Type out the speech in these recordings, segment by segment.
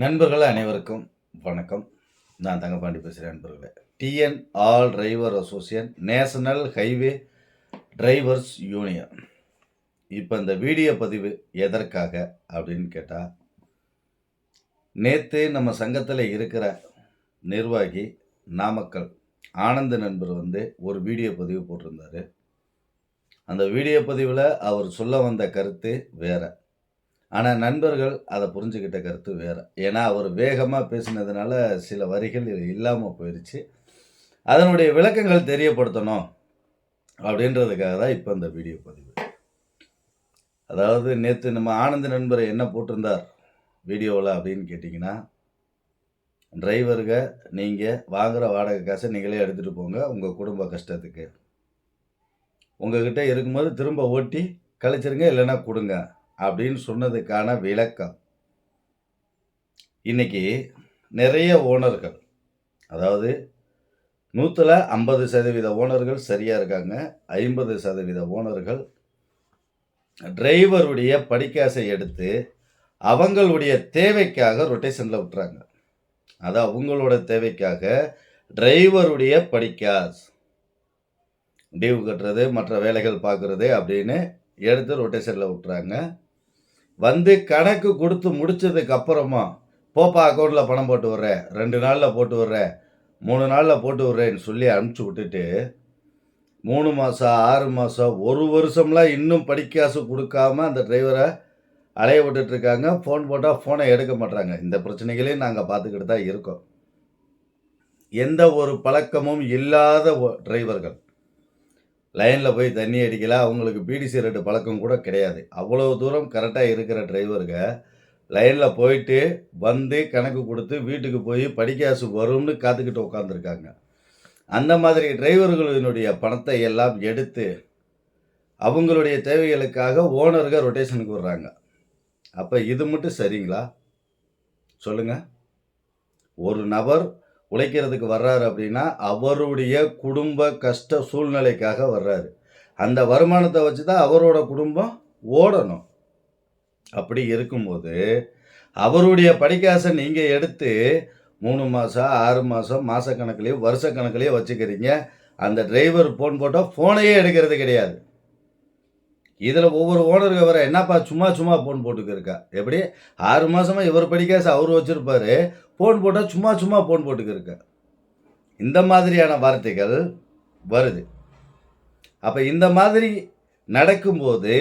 நண்பர்கள் அனைவருக்கும் வணக்கம். நான் தங்கப்பாண்டி பேசுகிறேன் நண்பர்களே. TN all driver association national highway drivers union இப்போ இந்த வீடியோ பதிவு எதற்காக அப்படின்னு கேட்டால் நேற்று நம்ம சங்கத்தில் இருக்கிற நிர்வாகி நாமக்கல் ஆனந்த நண்பர் வந்து ஒரு வீடியோ பதிவு போட்டிருந்தார். அந்த வீடியோ பதிவில் அவர் சொல்ல வந்த கருத்து வேறு. ஆனால் நண்பர்கள் அதை புரிஞ்சுக்கிட்ட கருத்து வேறு. ஏன்னா அவர் வேகமாக பேசினதுனால சில வரிகள் இல்லாமல் போயிடுச்சு அதனுடைய விளக்கங்கள் தெரியப்படுத்தணும் அப்படின்றதுக்காக தான் இப்போ இந்த வீடியோ பதிவு. அதாவது நேற்று நம்ம ஆனந்த நண்பர் என்ன போட்டிருந்தார் வீடியோவில் அப்படின்னு கேட்டிங்கன்னா டிரைவருக நீங்கள் வாங்குகிற வாடகை காசை நீங்களே எடுத்துகிட்டு போங்க. உங்கள் குடும்ப கஷ்டத்துக்கு. உங்கள்கிட்ட இருக்கும்போது திரும்ப ஓட்டி கழிச்சிருங்க இல்லைன்னா கொடுங்க. அப்படின்னு சொன்னதுக்கான விளக்கம். இன்னைக்கு நிறைய ஓனர்கள் அதாவது நூற்றில் ஐம்பது சதவீத ஓனர்கள் சரியாக இருக்காங்க ஐம்பது சதவீத ஓனர்கள் டிரைவருடைய படிக்காசை எடுத்து அவங்களுடைய தேவைக்காக ரொட்டேஷனில் விட்டுறாங்க. அது அவங்களோட தேவைக்காக டிரைவருடைய படிக்காஸ் டியூ கட்டுறது மற்ற வேலைகள் பார்க்குறது அப்படின்னு எடுத்து ரொட்டேஷனில் விட்டுறாங்க. வந்து கணக்கு கொடுத்து முடிச்சதுக்கு அப்புறமா போப்பா அக்கௌண்ட்டில் பணம் போட்டு விட்றேன் ரெண்டு நாளில் போட்டு விட்றேன் மூணு நாளில் போட்டு விட்றேன்னு சொல்லி அனுப்பிச்சி விட்டுட்டு மூணு மாதம் ஆறு மாதம் ஒரு வருஷம்லாம் இன்னும் படிக்காசு கொடுக்காம அந்த டிரைவரை அலைய விட்டுட்ருக்காங்க ஃபோன் போட்டால் ஃபோனை எடுக்க மாட்டாங்க இந்த பிரச்சனைகளையும் நாங்கள் பார்த்துக்கிட்டு தான் இருக்கோம். எந்த ஒரு பழக்கமும் இல்லாத டிரைவர்கள். லைனில் போய் தண்ணி அடிக்கல அவங்களுக்கு பீடி சிகரெட்டு பழக்கம் கூட கிடையாது. அவ்வளோ தூரம் கரெக்டாக இருக்கிற டிரைவருங்க லைனில் போயிட்டு வந்து கணக்கு கொடுத்து வீட்டுக்கு போய் படிக்காசு வரும்னு காத்துக்கிட்டு உட்காந்துருக்காங்க அந்த மாதிரி டிரைவர்களினுடைய பணத்தை எல்லாம் எடுத்து அவங்களுடைய தேவைகளுக்காக ஓனர்கள் ரொட்டேஷனுக்கு விடுறாங்க. அப்போ இது மட்டும் சரிங்களா? சொல்லுங்கள் ஒரு நபர் உழைக்கிறதுக்கு வர்றாரு அப்படின்னா அவருடைய குடும்ப கஷ்ட சூழ்நிலைக்காக வர்றாரு. அந்த வருமானத்தை வச்சு தான் அவரோட குடும்பம் ஓடணும். அப்படி இருக்கும்போது அவருடைய படிக்காசை நீங்கள் எடுத்து மூணு மாதம் ஆறு மாதம் மாதக்கணக்குலேயோ வருஷக்கணக்குலேயோ வச்சுக்கிறீங்க. அந்த டிரைவர் ஃபோன் போட்டால் ஃபோனையே எடுக்கிறது கிடையாது. இதில் ஒவ்வொரு ஓனருக்கு வர என்னப்பா சும்மா சும்மா ஃபோன் போட்டுக்கிருக்கா? எப்படி? ஆறு மாதமாக இவர் படிக்காசு அவர் வச்சுருப்பாரு. ஃபோன் போட்டால் சும்மா சும்மா ஃபோன் போட்டுக்கிருக்க. இந்த மாதிரியான வார்த்தைகள் வருது. அப்போ இந்த மாதிரி நடக்கும்போது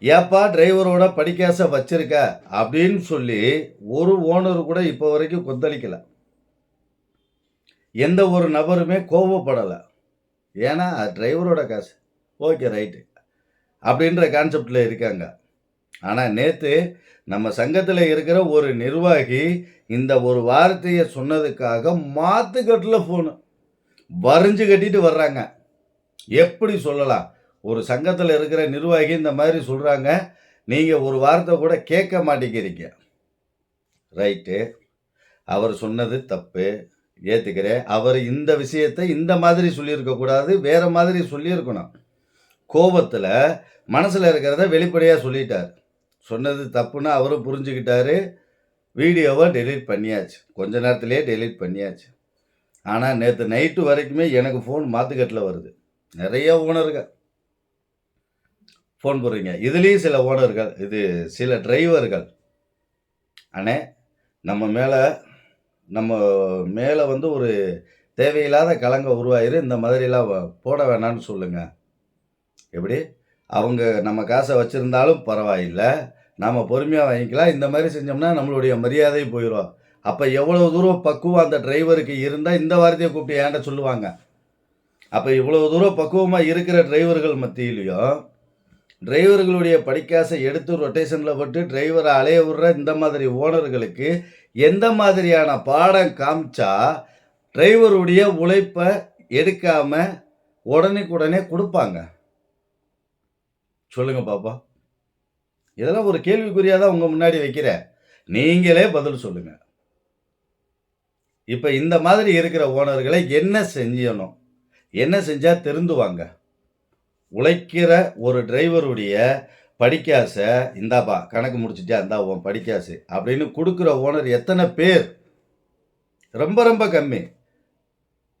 ஏப்பா டிரைவரோட படிக்காசை வச்சுருக்க? அப்படின்னு சொல்லி ஒரு ஓனர் கூட இப்போ வரைக்கும் கொந்தளிக்கலை. எந்த ஒரு நபருமே கோவப்படலை. ஏன்னா டிரைவரோட காசு ஓகே ரைட்டு அப்படின்ற கான்செப்டில் இருக்காங்க. ஆனால் நேற்று நம்ம சங்கத்தில் இருக்கிற ஒரு நிர்வாகி இந்த ஒரு வார்த்தையை சொன்னதுக்காக மாத்துக்கட்டில் ஃபோனு வரைஞ்சு கட்டிட்டு வர்றாங்க. எப்படி சொல்லலாம்? ஒரு சங்கத்தில் இருக்கிற நிர்வாகி இந்த மாதிரி சொல்கிறாங்க நீங்கள் ஒரு வார்த்தை கூட கேட்க மாட்டேங்கிறீங்க. ரைட்டு. அவர் சொன்னது தப்பு. ஏற்றுக்கிறேன் அவர் இந்த விஷயத்தை இந்த மாதிரி சொல்லியிருக்கக்கூடாது. வேறு மாதிரி சொல்லியிருக்கணும். கோபத்தில் மனசில் இருக்கிறத வெளிப்படையாக சொல்லிட்டார். சொன்னது தப்புன்னு அவரும் புரிஞ்சுக்கிட்டாரு. வீடியோவை டெலீட் பண்ணியாச்சு. கொஞ்ச நேரத்துலேயே டெலீட் பண்ணியாச்சு. ஆனால் நேற்று நைட்டு வரைக்குமே எனக்கு ஃபோன் மாத்துக்கட்டில் வருது. நிறைய ஓனர்கள். ஃபோன் போடுறீங்க. இதுலேயும் சில ஓனர்கள். இது சில டிரைவர்கள் அண்ணே நம்ம மேலே நம்ம மேலே வந்து ஒரு தேவையில்லாத கலங்க உருவாயிரு. இந்த மாதிரிலாம் வ- போட வேணாம்னு சொல்லுங்கள் எப்படி? அவங்க நம்ம காசை வச்சுருந்தாலும் பரவாயில்லை. நாம் பொறுமையாக வாங்கிக்கலாம். இந்த மாதிரி செஞ்சோம்னா நம்மளுடைய மரியாதை போயிடும் அப்போ எவ்வளோ தூரம் பக்குவம் அந்த டிரைவருக்கு இருந்தால் இந்த வார்த்தையை கூப்பிட்டு ஏன்ட்ட சொல்லுவாங்க? அப்போ இவ்வளோ தூரம் பக்குவமாக இருக்கிற டிரைவர்கள் மத்தியிலையும் டிரைவர்களுடைய படிக்காசை எடுத்து ரொட்டேஷனில் போட்டு டிரைவரை அலைய விடுற இந்த மாதிரி ஓனர்களுக்கு எந்த மாதிரியான பாடம் காமிச்சா டிரைவருடைய உழைப்பை எடுக்காமல் உடனுக்குடனே கொடுப்பாங்க? சொல்லுங்க பாப்பா. இதெல்லாம் ஒரு கேள்விக்குறியாக தான் உங்கள் முன்னாடி வைக்கிறேன் நீங்களே பதில் சொல்லுங்க. இப்போ இந்த மாதிரி இருக்கிற ஓனர்களை என்ன செஞ்சணும் என்ன செஞ்சால் திருந்துவாங்க? உழைக்கிற ஒரு டிரைவருடைய படிக்காசை இந்தாப்பா கணக்கு முடிச்சிட்டியா இந்தா உன் படிக்காசு அப்படின்னு கொடுக்குற ஓனர் எத்தனை பேர்? ரொம்ப ரொம்ப கம்மி.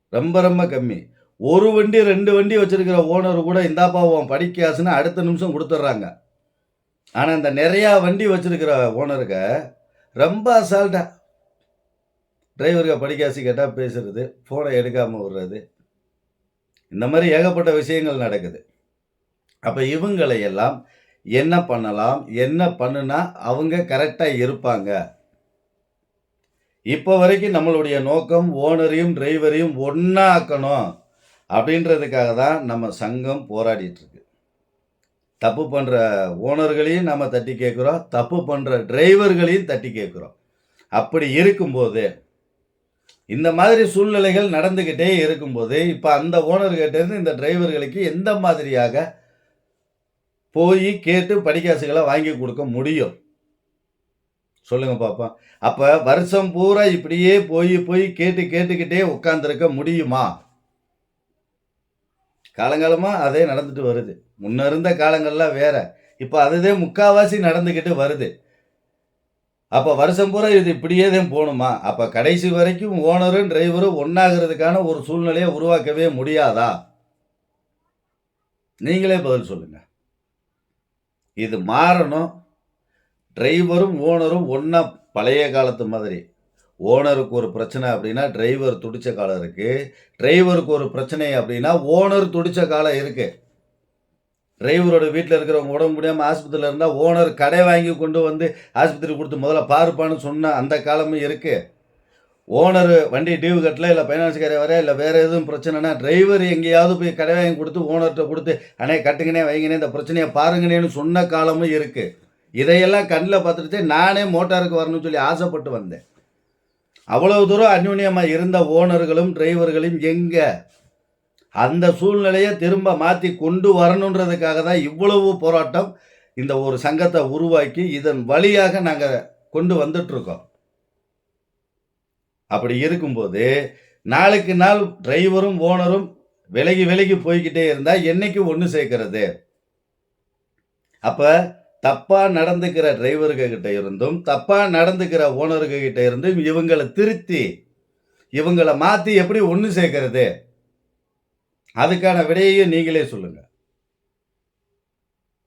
ரொம்ப ரொம்ப கம்மி. ஒரு வண்டி ரெண்டு வண்டி வச்சிருக்கிற ஓனர் கூட இந்தாப்பா உன் படிக்காசுன்னு அடுத்த நிமிஷம் கொடுத்துட்றாங்க. ஆனால் இந்த நிறையா வண்டி வச்சிருக்கிற ஓனருக்கு ரொம்ப அசால்ட்டா டிரைவருக்கு படிக்காசு கேட்டால் பேசுறது ஃபோனை எடுக்காமல் விடுறது. இந்த மாதிரி ஏகப்பட்ட விஷயங்கள் நடக்குது. அப்போ இவங்களை எல்லாம் என்ன பண்ணலாம் என்ன பண்ணுனா அவங்க கரெக்டாக இருப்பாங்க. இப்போ வரைக்கும் நம்மளுடைய நோக்கம் ஓனரையும் டிரைவரையும் ஒன்றா ஆக்கணும். அப்படின்றதுக்காக தான் நம்ம சங்கம் போராடிட்டு இருக்கு தப்பு பண்ணுற ஓனர்களையும் நம்ம தட்டி கேட்குறோம் தப்பு பண்ணுற டிரைவர்களையும் தட்டி கேட்குறோம். அப்படி இருக்கும்போது இந்த மாதிரி சூழ்நிலைகள் நடந்துக்கிட்டே இருக்கும்போது இப்போ அந்த ஓனர்கிட்டேருந்து இந்த டிரைவர்களுக்கு எந்த மாதிரியாக போய் கேட்டு படிக்காசுகளை வாங்கி கொடுக்க முடியும்? சொல்லுங்க பாப்போம் அப்போ வருஷம் பூரா இப்படியே போய் போய் கேட்டு கேட்டுக்கிட்டே உட்காந்துருக்க முடியுமா? காலங்காலமாக அதே நடந்துட்டு வருது. முன்ன இருந்த காலங்கள்லாம் வேற. இப்போ அதுதே முக்காவாசி நடந்துக்கிட்டு வருது. அப்போ வருஷம் பூரா இது இப்படியே தான் போகணுமா அப்போ கடைசி வரைக்கும் ஓனரும் டிரைவரும் ஒன்றாகிறதுக்கான ஒரு சூழ்நிலையை உருவாக்கவே முடியாதா? நீங்களே பதில் சொல்லுங்க. இது மாறணும். டிரைவரும் ஓனரும் ஒன்றா பழைய காலத்து மாதிரி. ஓனருக்கு ஒரு பிரச்சனை அப்படின்னா டிரைவர் துடிச்ச காலம் இருக்குது டிரைவருக்கு ஒரு பிரச்சனை அப்படின்னா ஓனர் துடிச்ச காலம் இருக்குது டிரைவரோட வீட்டில் இருக்கிறவங்க உடம்பு முடியாமல் ஆஸ்பத்திரியில் இருந்தால் ஓனர் கடை வாங்கி கொண்டு வந்து ஆஸ்பத்திரி கொடுத்து முதல்ல பார்ப்பான்னு சொன்ன அந்த காலமும் இருக்குது ஓனர் வண்டி டியூ கட்டல இல்லை ஃபைனான்ஸ்காரே வர இல்லை வேறு எதுவும் பிரச்சனைனா டிரைவர் எங்கேயாவது போய் கடை வாங்கி கொடுத்து ஓனர்கிட்ட கொடுத்து அண்ணே கட்டுங்கனே வைங்கனே இந்த பிரச்சனையை பாருங்கனேன்னு சொன்ன காலமும் இருக்குது இதையெல்லாம் கண்ணில் பார்த்துட்டு நானே மோட்டாருக்கு வரணும்னு சொல்லி ஆசைப்பட்டு வந்தேன். அவ்வளவு தூரம் அந்யுன்யமாக இருந்த ஓனர்களும் டிரைவர்களும் எங்கே? அந்த சூழ்நிலையை திரும்ப மாற்றி கொண்டு வரணுன்றதுக்காக தான் இவ்வளவு போராட்டம் இந்த ஒரு சங்கத்தை உருவாக்கி இதன் வழியாக நாங்கள் கொண்டு வந்துட்ருக்கோம் அப்படி இருக்கும்போது நாளுக்கு நாள் டிரைவரும் ஓனரும் விலகி விலகி போய்கிட்டே இருந்தால் என்னைக்கு ஒன்று சேர்க்கறது? அப்போ தப்பாக நடந்துக்கிற டிரைவர்கிட்ட இருந்தும் தப்பாக நடந்துக்கிற ஓனர்கிட்ட இருந்தும் இவங்களை திருத்தி இவங்களை மாற்றி எப்படி ஒன்று சேர்க்கறது? அதுக்கான விடையையும் நீங்களே சொல்லுங்க.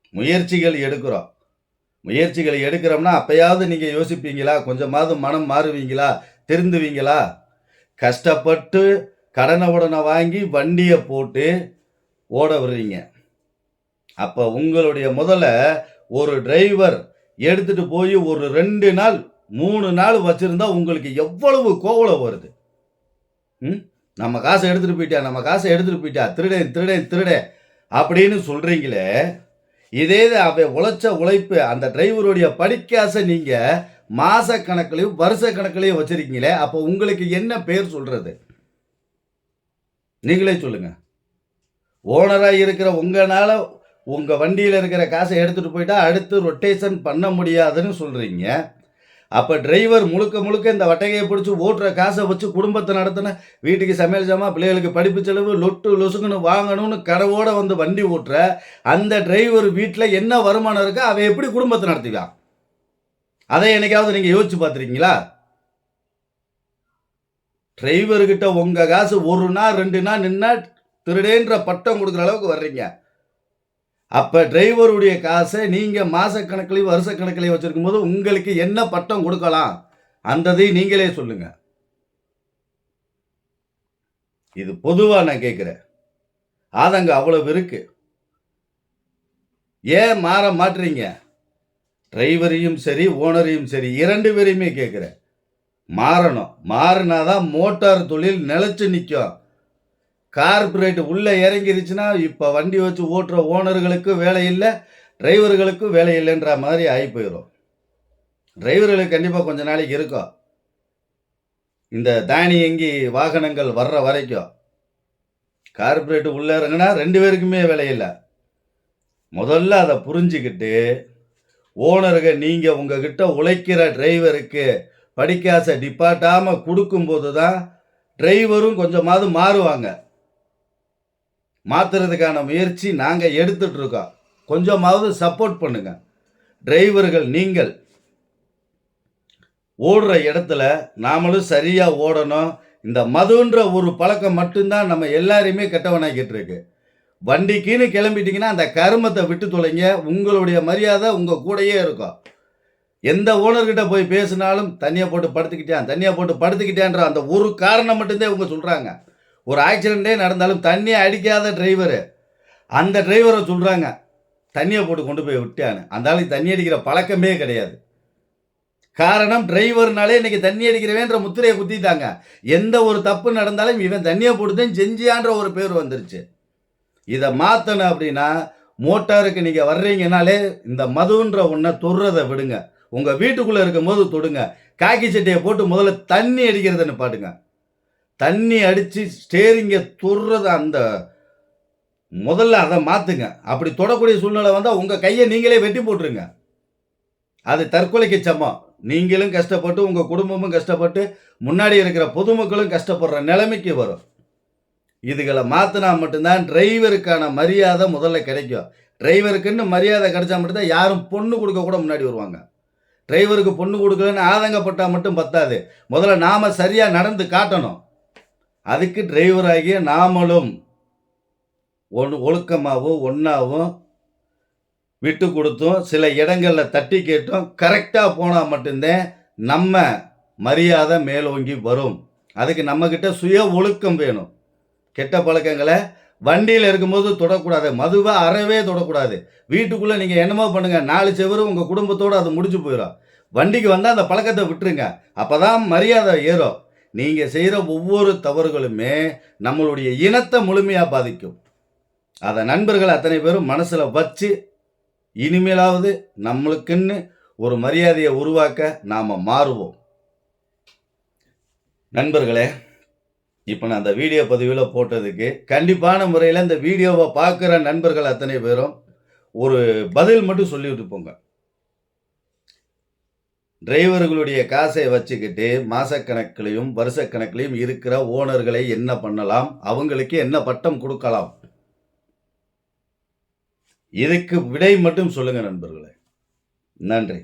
முயற்சிகள் எடுக்கிறோம். முயற்சிகள் எடுக்கிறோம்னா அப்பயாவது நீங்கள் யோசிப்பீங்களா? கொஞ்சமாவது மனம் மாறுவீங்களா? திருந்துவீங்களா? கஷ்டப்பட்டு கடனை உடனே வாங்கி வண்டியை போட்டு ஓட விடுறீங்க. அப்போ உங்களுடைய முதல்ல ஒரு டிரைவர் எடுத்துட்டு போய் ஒரு ரெண்டு நாள் மூணு நாள் வச்சுருந்தா உங்களுக்கு எவ்வளவு கோவலம் வருது? ம்? நம்ம காசை எடுத்துகிட்டு போயிட்டா நம்ம காசை எடுத்துகிட்டு போயிட்டா திருடேன் திருடேன் திருடேன் அப்படின்னு சொல்கிறீங்களே இதே அவன் உழைச்ச உழைப்பு அந்த டிரைவருடைய படிக்காசை நீங்கள் மாத கணக்குலையும் வருஷ கணக்குலையும் வச்சுருக்கீங்களே அப்போ உங்களுக்கு என்ன பேர் சொல்கிறது நீங்களே சொல்லுங்கள் ஓனராக இருக்கிற உங்களால் உங்கள் வண்டியில் இருக்கிற காசை எடுத்துகிட்டு போயிட்டா அடுத்து ரொட்டேஷன் பண்ண முடியாதுன்னு சொல்கிறீங்க அப்போ டிரைவர் முழுக்க முழுக்க இந்த வட்டகையை பிடிச்சி ஓட்டுற காசை வச்சு குடும்பத்தை நடத்தின வீட்டுக்கு சமையல் ஜாமான் பிள்ளைகளுக்கு படிப்பு செலவு லொட்டு லொசுக்குன்னு வாங்கணும்னு கடவோடு வந்து வண்டி ஓட்டுற அந்த டிரைவர் வீட்டில் என்ன வருமானம் இருக்கோ அவன் எப்படி குடும்பத்தை நடத்துவான் அதை என்னைக்காவது நீங்கள் யோசிச்சு பார்த்துருக்கீங்களா? டிரைவர்கிட்ட உங்கள் காசு ஒரு நாள் ரெண்டு நாள் நின்னா திருடேன்ற பட்டம் கொடுக்குற அளவுக்கு வர்றீங்க. அப்போ டிரைவருடைய காசை நீங்கள் மாதக்கணக்கிலையும் வருஷக்கணக்கிலையும் வச்சுருக்கும் போது உங்களுக்கு என்ன பட்டம் கொடுக்கலாம்? அந்ததை நீங்களே சொல்லுங்க. இது பொதுவாக நான் கேட்குறேன். ஆதங்க அவ்வளவு இருக்கு. ஏன் மாற மாட்டுறீங்க டிரைவரையும் சரி ஓனரையும் சரி இரண்டு பேரையுமே கேட்குறேன். மாறணும். மாறினாதான் மோட்டார் தொழில் நிலச்சி நிற்கும் கார்பரேட் உள்ளே இறங்கிருச்சுன்னா இப்போ வண்டி வச்சு ஓட்டுற ஓனர்களுக்கும் வேலை இல்லை டிரைவர்களுக்கும் வேலை இல்லைன்ற மாதிரி ஆகி போயிடும் டிரைவர்களுக்கு கண்டிப்பாக கொஞ்ச நாளைக்கு இருக்கும். இந்த தானியங்கி வாகனங்கள் வர்ற வரைக்கும். கார்பரேட் உள்ளே இறங்குனா ரெண்டு பேருக்குமே வேலை இல்லை. முதல்ல அதை புரிஞ்சுக்கிட்டு ஓனருங்க நீங்கள் உங்ககிட்ட உழைக்கிற டிரைவருக்கு படிக்காசை டிப்பாட்டாமல் கொடுக்கும்போது தான் டிரைவரும் கொஞ்சமாவது மாறுவாங்க. மாத்துறதுக்கான முயற்சி நாங்கள் எடுத்துட்ருக்கோம். கொஞ்சமாவது சப்போர்ட் பண்ணுங்க. டிரைவர்கள் நீங்கள் ஓடுற இடத்துல நாமளும் சரியாக ஓடணும். இந்த மதுன்ற ஒரு பழக்கம் மட்டும்தான் நம்ம எல்லாரையுமே கெட்டவனாக்கிட்டு இருக்கு வண்டிக்குன்னு கிளம்பிட்டீங்கன்னா அந்த கருமத்தை விட்டு தொலைங்க. உங்களுடைய மரியாதை உங்கள் கூடயே இருக்கும். எந்த ஓனர்கிட்ட போய் பேசினாலும் தனியாக போட்டு படுத்துக்கிட்டேன் தனியாக போட்டு படுத்துக்கிட்டேன்ற அந்த ஒரு காரணம் மட்டும்தான் இவங்க சொல்கிறாங்க ஒரு ஆக்சிடென்ட்டே நடந்தாலும் தண்ணியை அடிக்காத டிரைவரு அந்த டிரைவரை சொல்கிறாங்க தண்ணியை போட்டு கொண்டு போய் விட்டான்னு. அந்த ஆளுக்கு தண்ணி அடிக்கிற பழக்கமே கிடையாது. காரணம் டிரைவர்னாலே இன்னைக்கு தண்ணி அடிக்கிறவேன்ற முத்திரையை குத்திட்டாங்க. எந்த ஒரு தப்பு நடந்தாலும் இவன் தண்ணியை போட்டுதான் செஞ்சியான்ற ஒரு பேர் வந்துருச்சு. இதை மாற்றணும் அப்படின்னா மோட்டாருக்கு நீங்கள் வர்றீங்கனாலே இந்த மதுன்ற ஒன்றை தொடுறதை விடுங்க. உங்கள் வீட்டுக்குள்ளே இருக்கும்போது தொடுங்க. காக்கி சட்டையை போட்டு முதல்ல தண்ணி அடிக்கிறத நிப்பாட்டுங்க தண்ணி அடித்து ஸ்டேரிங்கை தொடுறத அந்த முதல்ல அதை மாற்றுங்க அப்படி தொடக்கூடிய சூழ்நிலை வந்தால் உங்கள் கையை நீங்களே வெட்டி போட்டுருங்க. அது தற்கொலைக்கு சமம். நீங்களும் கஷ்டப்பட்டு உங்கள் குடும்பமும் கஷ்டப்பட்டு முன்னாடி இருக்கிற பொதுமக்களும் கஷ்டப்படுற நிலைமைக்கு வரும். இதுகளை மாற்றினா மட்டும்தான் டிரைவருக்கான மரியாதை முதல்ல கிடைக்கும். டிரைவருக்குன்னு மரியாதை கிடைச்சா மட்டும்தான் யாரும் பொண்ணு கொடுக்க கூட முன்னாடி வருவாங்க. டிரைவருக்கு பொண்ணு கொடுக்கலன்னு ஆதங்கப்பட்டால் மட்டும் பத்தாது. முதல்ல நாம் சரியாக நடந்து காட்டணும். அதுக்கு டிரைவராகிய நாமளும் ஒன்று ஒழுக்கமாகவும் ஒன்றாவும் விட்டு கொடுத்தும். சில இடங்களில் தட்டி கேட்டும். கரெக்டாக போனால் மட்டும்தான் நம்ம மரியாதை மேலோங்கி வரும். அதுக்கு நம்மக்கிட்ட சுய ஒழுக்கம் வேணும். கெட்ட பழக்கங்களை வண்டியில் இருக்கும்போது தொடக்கூடாது. மதுவை அறவே தொடக்கூடாது. வீட்டுக்குள்ளே நீங்கள் என்னமோ பண்ணுங்கள் நாலு செவரு உங்கள் குடும்பத்தோடு அது முடிஞ்சு போயிடும் வண்டிக்கு வந்தால் அந்த பழக்கத்தை விட்டுருங்க. அப்போ தான் மரியாதை ஏறும். நீங்கள் செய்கிற ஒவ்வொரு தவறுகளுமே நம்மளுடைய இனத்தை முழுமையாக பாதிக்கும். அதை நண்பர்கள் அத்தனை பேரும் மனசில் வச்சு இனிமேலாவது நம்மளுக்குன்னு ஒரு மரியாதையை உருவாக்க நாம் மாறுவோம். நண்பர்களே இப்போ நான் அந்த வீடியோ பதிவில் போட்டதுக்கு கண்டிப்பான முறையில் இந்த வீடியோவை பார்க்குற நண்பர்கள் அத்தனை பேரும் ஒரு பதில் மட்டும் சொல்லிவிட்டு போங்க. டிரைவர்களுடைய காசை வச்சுக்கிட்டு மாசக்கணக்கிலையும் வருஷக்கணக்கிலையும் இருக்கிற ஓனர்களை என்ன பண்ணலாம்? அவங்களுக்கு என்ன பட்டம் கொடுக்கலாம்? இதுக்கு விடை மட்டும் சொல்லுங்க நண்பர்களே. நன்றி.